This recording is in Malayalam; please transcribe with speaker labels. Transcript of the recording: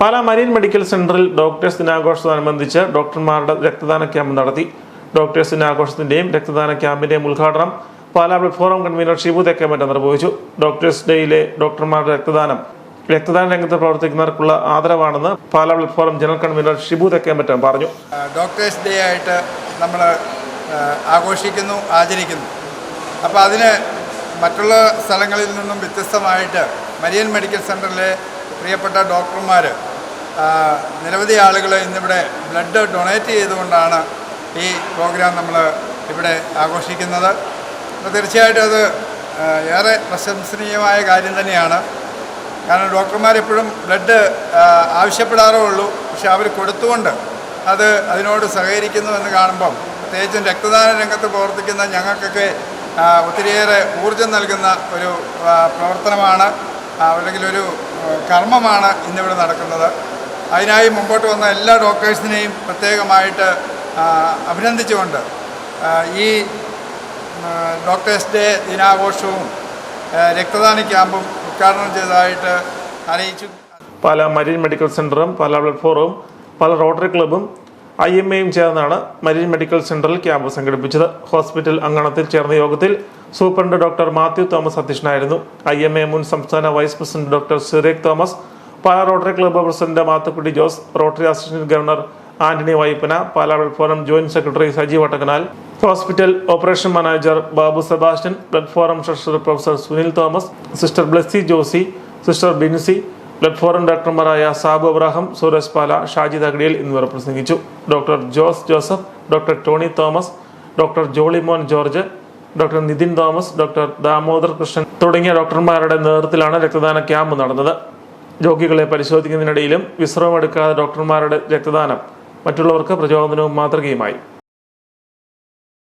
Speaker 1: പാലാ മരീൻ മെഡിക്കൽ സെന്ററിൽ ഡോക്ടേഴ്സ് ദിനാഘോഷത്തോടനുബന്ധിച്ച് ഡോക്ടർമാരുടെ രക്തദാന ക്യാമ്പ് നടത്തി. ഡോക്ടേഴ്സ് ദിനാഘോഷത്തിന്റെയും രക്തദാന ക്യാമ്പിന്റെയും ഉദ്ഘാടനം Pala blood forum convener Shibu Thekkematta നിർവഹിച്ചു. ഡോക്ടേഴ്സ് ഡേയിലെ ഡോക്ടർമാരുടെ രക്തദാനം. രക്തദാന രംഗത്ത് പ്രവർത്തിക്കുന്നവർക്കുള്ള ആദരവാണെന്ന് Pala blood forum general convener Shibu Thekkemattam പറഞ്ഞു.
Speaker 2: ഡോക്ടേഴ്സ് ഡേ ആയിട്ട് നമ്മൾ ആഘോഷിക്കുന്നു ആചരിക്കുന്നു. അപ്പോൾ അതിന് മറ്റുള്ള സ്ഥലങ്ങളിൽ നിന്നും വ്യത്യസ്തമായിട്ട് മരിയൻ മെഡിക്കൽ സെന്ററിലെ പ്രിയപ്പെട്ട ഡോക്ടർമാർ നിരവധി ആളുകൾ ഇന്നിവിടെ ബ്ലഡ് ഡൊണേറ്റ് ചെയ്തുകൊണ്ടാണ് ഈ പ്രോഗ്രാം നമ്മൾ ഇവിടെ ആഘോഷിക്കുന്നത്. അപ്പോൾ തീർച്ചയായിട്ടും അത് ഏറെ പ്രശംസനീയമായ കാര്യം തന്നെയാണ്. കാരണം ഡോക്ടർമാരെപ്പോഴും ബ്ലഡ് ആവശ്യപ്പെടാറേ ഉള്ളൂ. പക്ഷെ അവർ കൊടുത്തുകൊണ്ട് അത് അതിനോട് സഹകരിക്കുന്നു എന്ന് കാണുമ്പം പ്രത്യേകിച്ചും രക്തദാന രംഗത്ത് പ്രവർത്തിക്കുന്ന ഞങ്ങൾക്കൊക്കെ ഒത്തിരിയേറെ ഊർജം നൽകുന്ന ഒരു പ്രവർത്തനമാണ്. അല്ലെങ്കിൽ ഒരു കർമ്മമാണ് ഇന്നിവിടെ നടക്കുന്നത്. അതിനായി മുമ്പോട്ട് വന്ന എല്ലാ ഡോക്ടേഴ്സിനെയും പ്രത്യേകമായിട്ട് അഭിനന്ദിച്ചുകൊണ്ട് ഈ ഡോക്ടേഴ്സ് ഡേ ദിനാഘോഷവും രക്തദാന ക്യാമ്പും ഉദ്ഘാടനം ചെയ്തതായിട്ട് അറിയിച്ചു.
Speaker 1: പല മരീൻ മെഡിക്കൽ സെന്ററും പല ബ്ലഡ് ഫോറും പല റോട്ടറി ക്ലബ്ബും ഐ എം എയും ചേർന്നാണ് മരീൻ മെഡിക്കൽ സെന്ററിൽ ക്യാമ്പ് സംഘടിപ്പിച്ചത്. ഹോസ്പിറ്റൽ അങ്കണത്തിൽ ചേർന്ന യോഗത്തിൽ സൂപ്രണ്ട് ഡോക്ടർ മാത്യു തോമസ് അധ്യക്ഷനായിരുന്നു. ഐ എം എ മുൻ സംസ്ഥാന vice president doctor Cyriac Thomas Pala Rotary club president Mathukutty Jose Rotary assistant governor Antony Vaippana Pala blood forum joint secretary Saji Vattakanal hospital operation manager Babu Sebastian blood forum treasurer professor Sunil Thomas sister Blessy Josy sister Binsy blood forum ഡോക്ടർമാരായ Sab Abraham Sooraj Pala Shaji Thakadiyal എന്നിവർ പ്രസംഗിച്ചു. Doctor Jose Joseph doctor Tony Thomas doctor Jolimon George doctor Nithin Thomas doctor Damodar Krishnan തുടങ്ങിയ ഡോക്ടർമാരുടെ നേതൃത്വത്തിലാണ് രക്തദാന ക്യാമ്പ് നടന്നത്. രോഗികളെ പരിശോധിക്കുന്നതിനിടയിലും വിശ്രമമെടുക്കാതെ ഡോക്ടർമാരുടെ രക്തദാനം മറ്റുള്ളവർക്ക് പ്രചോദനവും മാതൃകയുമായി.